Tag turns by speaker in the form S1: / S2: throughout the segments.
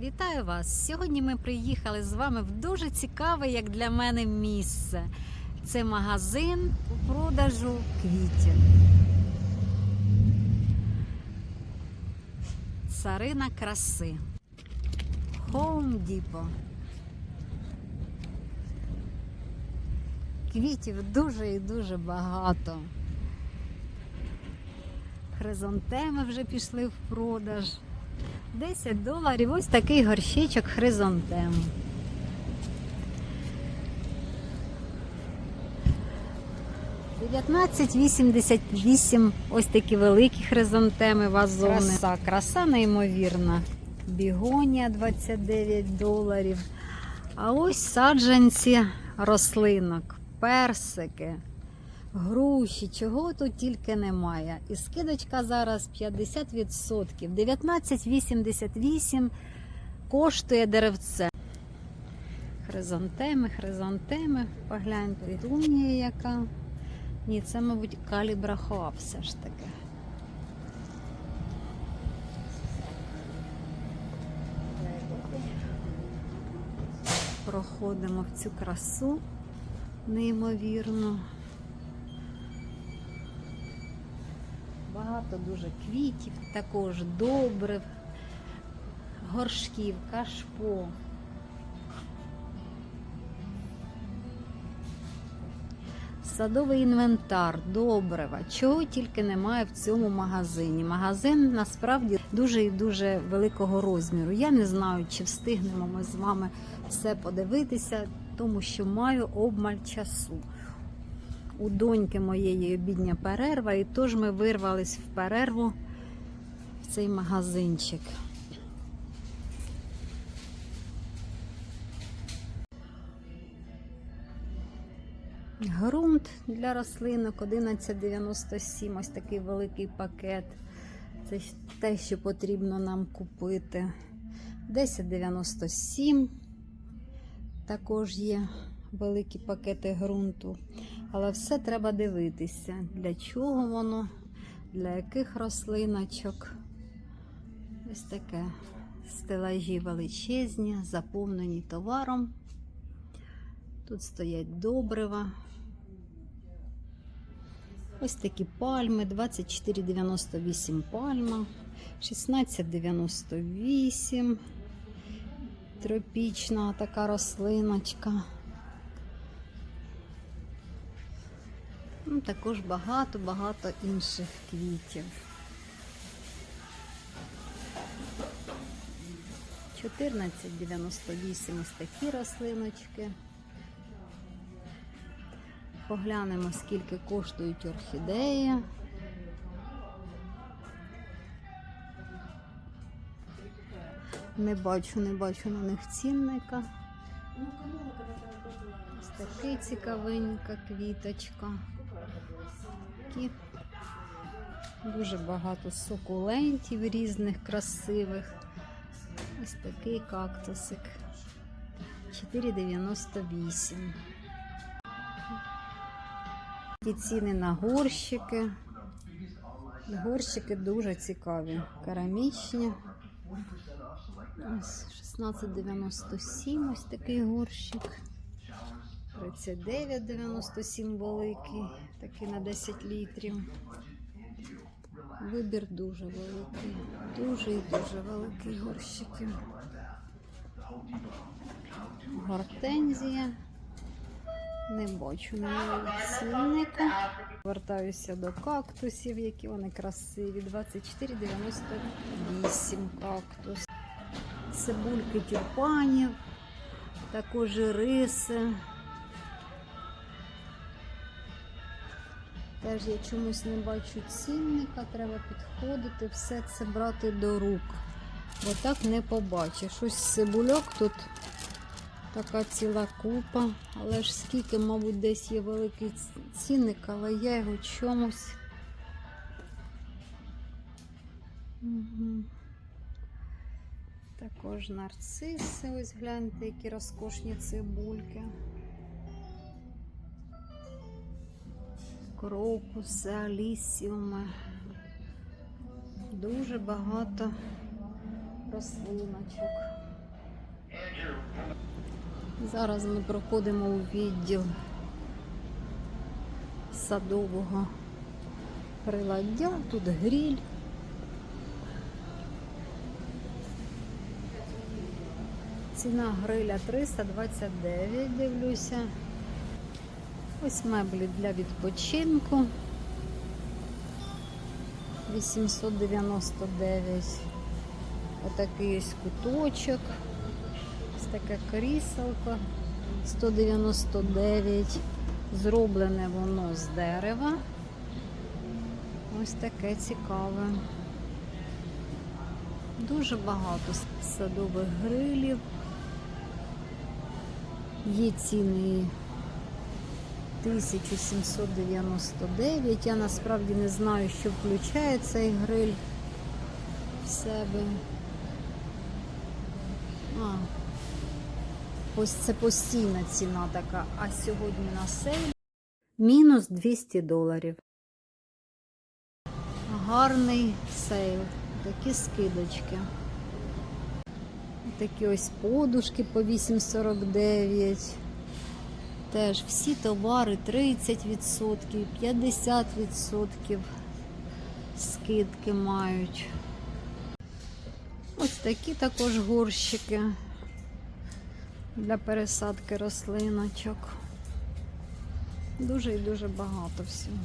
S1: Вітаю вас! Сьогодні ми приїхали з вами в дуже цікаве, як для мене, місце. Це магазин у продажу квітів. Царина краси. Home Depot. Квітів дуже і дуже багато. Хризантеми вже пішли в продаж. 10 доларів ось такий горщичок хризантем. «19,88» ось такі великі хризантеми вазони. Краса, краса неймовірна. Бігонія 29 доларів. А ось саджанці рослинок, персики, груші, чого тут тільки немає. І скидочка зараз 50%. 19,88 коштує деревце. Хризантеми, хризантеми. Погляньте, Петунія яка. Ні, це, мабуть, калібра хоа все ж таки. Проходимо в цю красу неймовірно. Багато дуже квітів, також добрив, горшків, кашпо. Садовий інвентар, добрива, чого тільки немає в цьому магазині. Магазин насправді дуже і дуже великого розміру. Я не знаю, чи встигнемо ми з вами все подивитися, тому що маю обмаль часу. У доньки моєї обідня перерва, і тож ми вирвались в перерву в цей магазинчик. Грунт для рослинок 11,97. Ось такий великий пакет. Це те, що потрібно нам купити. 10,97. Також є великі пакети ґрунту. Але все треба дивитися, для чого воно, для яких рослиночок. Ось таке стелажі величезні, заповнені товаром. Тут стоять добрива. Ось такі пальми, 24,98 пальма, 16,98 тропічна така рослиночка. Ну, також багато-багато інших квітів. 14,98 ось такі рослиночки. Поглянемо, скільки коштують орхідеї. Не бачу, не бачу на них цінника. Ось такий цікавенька квіточка. Такі дуже багато сукулентів різних красивих. Ось такий кактусик. 4,98. Ті ціни на горщики. Горщики дуже цікаві. Керамічні. Ось 16,97 ось такий горщик. 39,97 великий, такий на 10 літрів. Вибір дуже великий. Дуже і дуже великий горщики. Гортензія. Не бачу на цінника. Вертаюся до кактусів, які вони красиві. 24,98 кактус. Цибульки тюльпанів, також риси. Теж я чомусь не бачу цінника, треба підходити, все це брати до рук. Бо так не побачиш. Ось цибульок тут така ціла купа. Але ж скільки, мабуть, десь є великий цінник, але я його чомусь. Угу. Також нарциси, ось гляньте, які розкошні цибульки. Крокуси, алісіуми. Дуже багато рослиночок. Зараз ми проходимо у відділ садового приладдя. Тут гріль. Ціна гриля 329, дивлюся. Ось меблі для відпочинку. 899. Отакий ось куточок. Ось таке кріселко. 199. Зроблене воно з дерева. Ось таке цікаве. Дуже багато садових грилів. Є ціни 1799. Я насправді не знаю, що включає цей гриль в себе. А, ось це постійна ціна така, а сьогодні на сейлі мінус 200 доларів. Гарний сейл, такі скидочки. Такі ось подушки по 8,49. Теж всі товари 30%, 50% скидки мають. Ось такі також горщики для пересадки рослиночок. Дуже і дуже багато всього.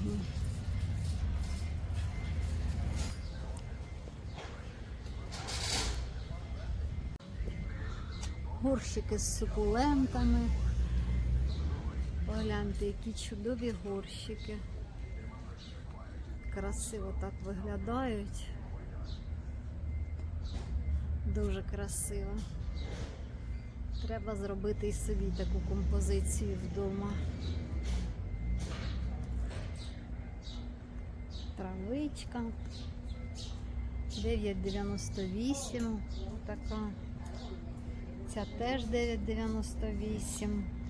S1: Горщики з сукулентами. Погляньте, які чудові горщики. Красиво так виглядають. Дуже красиво. Треба зробити і собі таку композицію вдома. Травичка. 9,98. Така. Ця теж 9,98.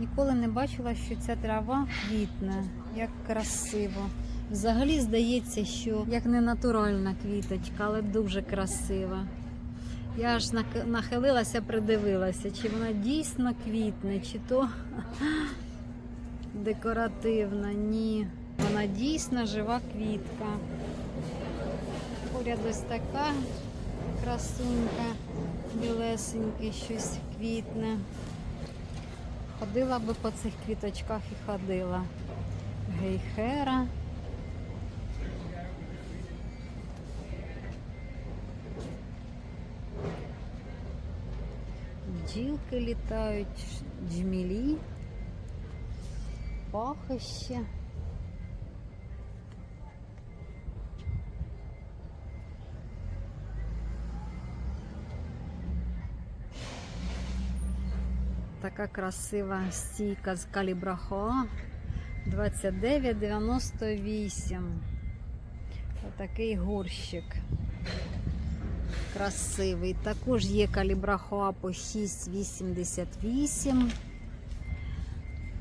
S1: Ніколи не бачила, що ця трава квітне, як красиво. Взагалі здається, що як не натуральна квіточка, але дуже красива. Я аж нахилилася, придивилася, чи вона дійсно квітне, чи то декоративна. Ні. Вона дійсно жива квітка. Поряд ось така красунька, білесеньке, щось квітне. Ходила би по цих квіточках і ходила. Гейхера. Бджілки літають, джмілі, пахощі. Така красива стійка з калібрахоа 29,98. Отакий горщик. Красивий. Також є калібрахоа по 6,88.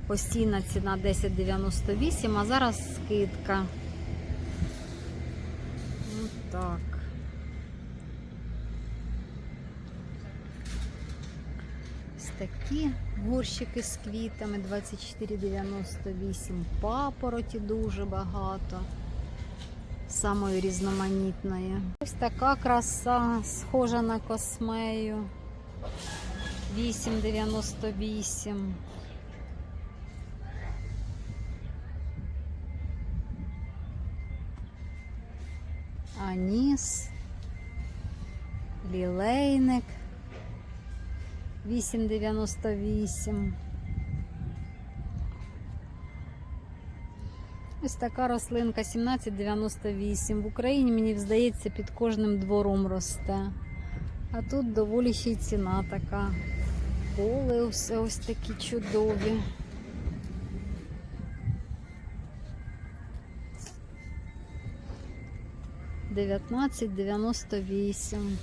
S1: Постійна ціна 10,98, а зараз скидка. Ось так. Ось такі горщики з квітами 24,98. Папороті дуже багато. Самої різноманітної. Ось така краса, схожа на космею. 8,98. Аніс. Лілейник. 8,98. Ось така рослинка 17,98. В Україні, мені здається, під кожним двором росте. А тут доволі ще й ціна така. Поле ось, ось такі чудові. Дев'ятнадцять дев'яносто вісім.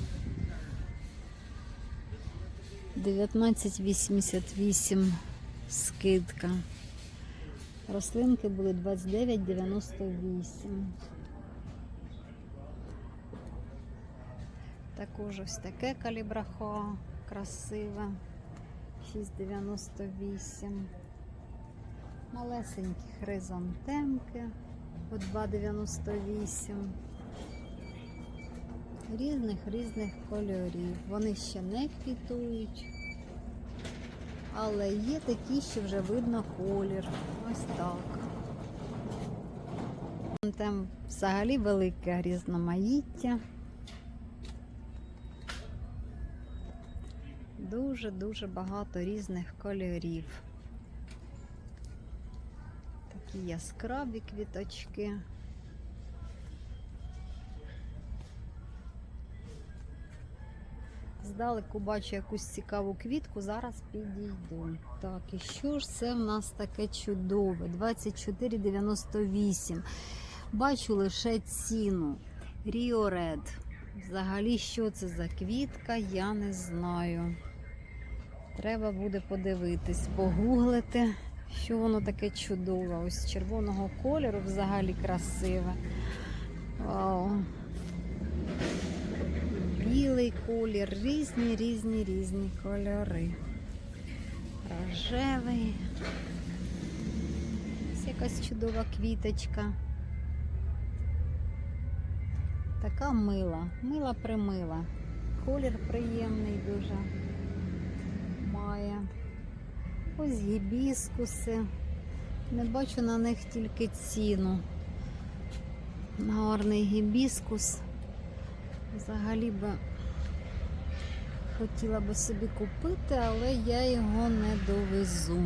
S1: 19,88 скидка. Рослинки були 29,98. Також ось таке калібрахоа красиве. 6,98. Малесенькі хризантемки по 2,98. Різних різних кольорів. Вони ще не квітують. Але є такі, що вже видно колір. Ось так. Там взагалі велике різноманіття. Дуже-дуже багато різних кольорів. Такі яскраві квіточки. Здалеку бачу якусь цікаву квітку, зараз підійду. Так, і що ж це в нас таке чудове? 24,98. Бачу лише ціну. Rio Red. Взагалі, що це за квітка, я не знаю. Треба буде подивитись, погуглити, що воно таке чудове. Ось червоного кольору взагалі красиве. Вау. Білий колір, різні, різні, різні кольори. Рожевий. Ось якась чудова квіточка. Така мила, мила примила. Колір приємний дуже має. Ось гібіскуси. Не бачу на них тільки ціну. Гарний гібіскус. Взагалі би хотіла би собі купити, але я його не довезу.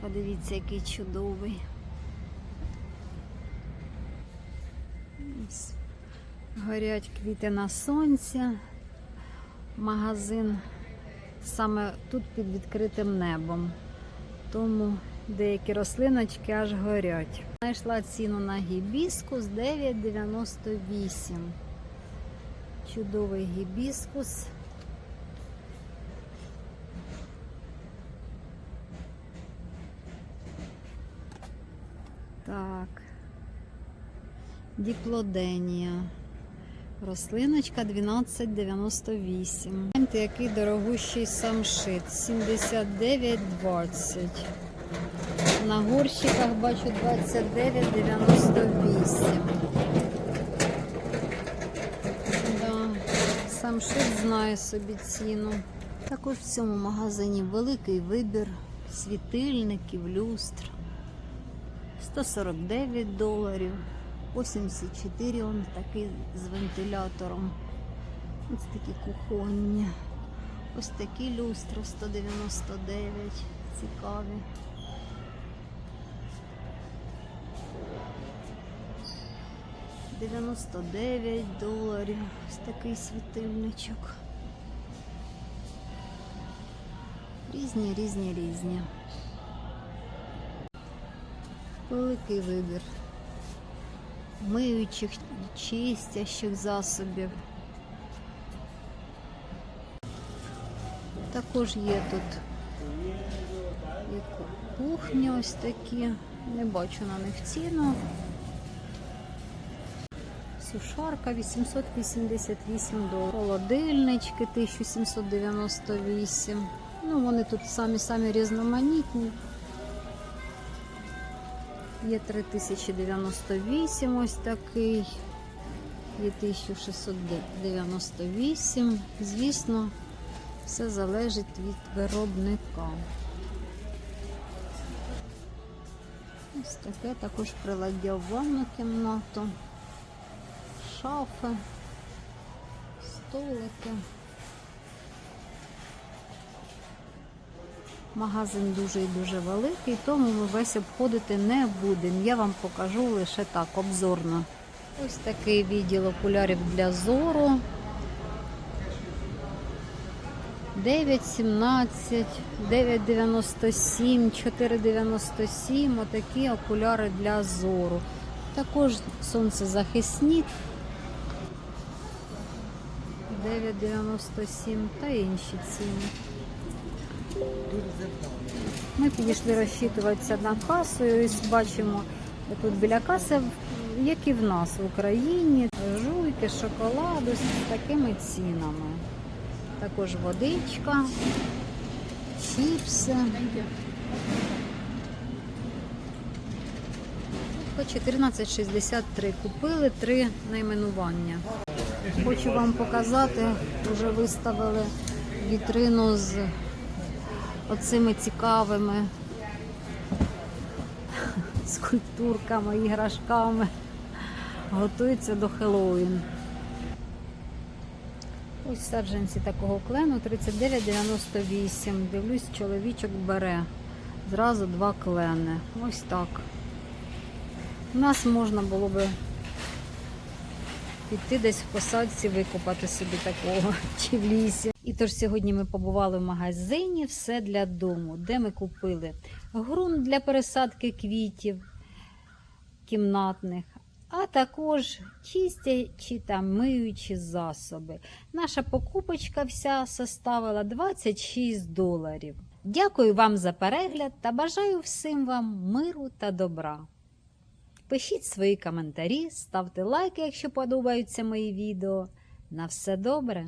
S1: Подивіться, який чудовий. Горять квіти на сонці. Магазин саме тут під відкритим небом. Тому деякі рослиночки аж горять. Знайшла ціну на гібіскус 9,98. Чудовий гібіскус. Так. Діплоденія. Рослиночка 12,98. Гляньте, який дорогущий самшит. 79,20. На горщиках бачу 29,98. Самшит знає собі ціну. Також в цьому магазині великий вибір світильників, люстр. 149 доларів. 84 он такий з вентилятором. Ось такі кухонні. Ось такі люстри 199. Цікаві. Дев'яносто дев'ять доларів. Ось такий світильничок. Різні, різні, різні. Великий вибір миючих, чистящих засобів. Також є тут і кухні ось такі. Не бачу на них ціну. Сушарка 888 доларів. Холодильнички 1798. Ну, вони тут самі-самі різноманітні. Є 3098 ось такий, є 1698. Звісно, все залежить від виробника. Ось таке також приладдя в ванну кімнату, шафи, столики. Магазин дуже і дуже великий, тому ми весь обходити не будемо. Я вам покажу лише так, обзорно. Ось такий відділ окулярів для зору. 9,17, 9,97, 4,97. Отакі окуляри для зору. Також сонцезахисні. 9,97 та інші ціни. Ми підійшли розчитуватися на касу. І бачимо тут біля каси, як і в нас в Україні, жуйки, шоколаду з такими цінами. Також водичка, чіпси. По 14,63 купили три найменування. Хочу вам показати, вже виставили вітрину з оцими цікавими скульптурками, іграшками. Готується до Хеллоуін. Ось саджанці такого клену 39,98. Дивлюсь, чоловічок бере. Зразу два клени. Ось так. У нас можна було би піти десь в посадці, викопати собі такого чи в лісі. І тож сьогодні ми побували в магазині все для дому, де ми купили ґрунт для пересадки квітів кімнатних, а також чистячі та миючі засоби. Наша покупочка вся составила 26 доларів. Дякую вам за перегляд та бажаю всім вам миру та добра. Пишіть свої коментарі, ставте лайки, якщо подобаються мої відео. На все добре!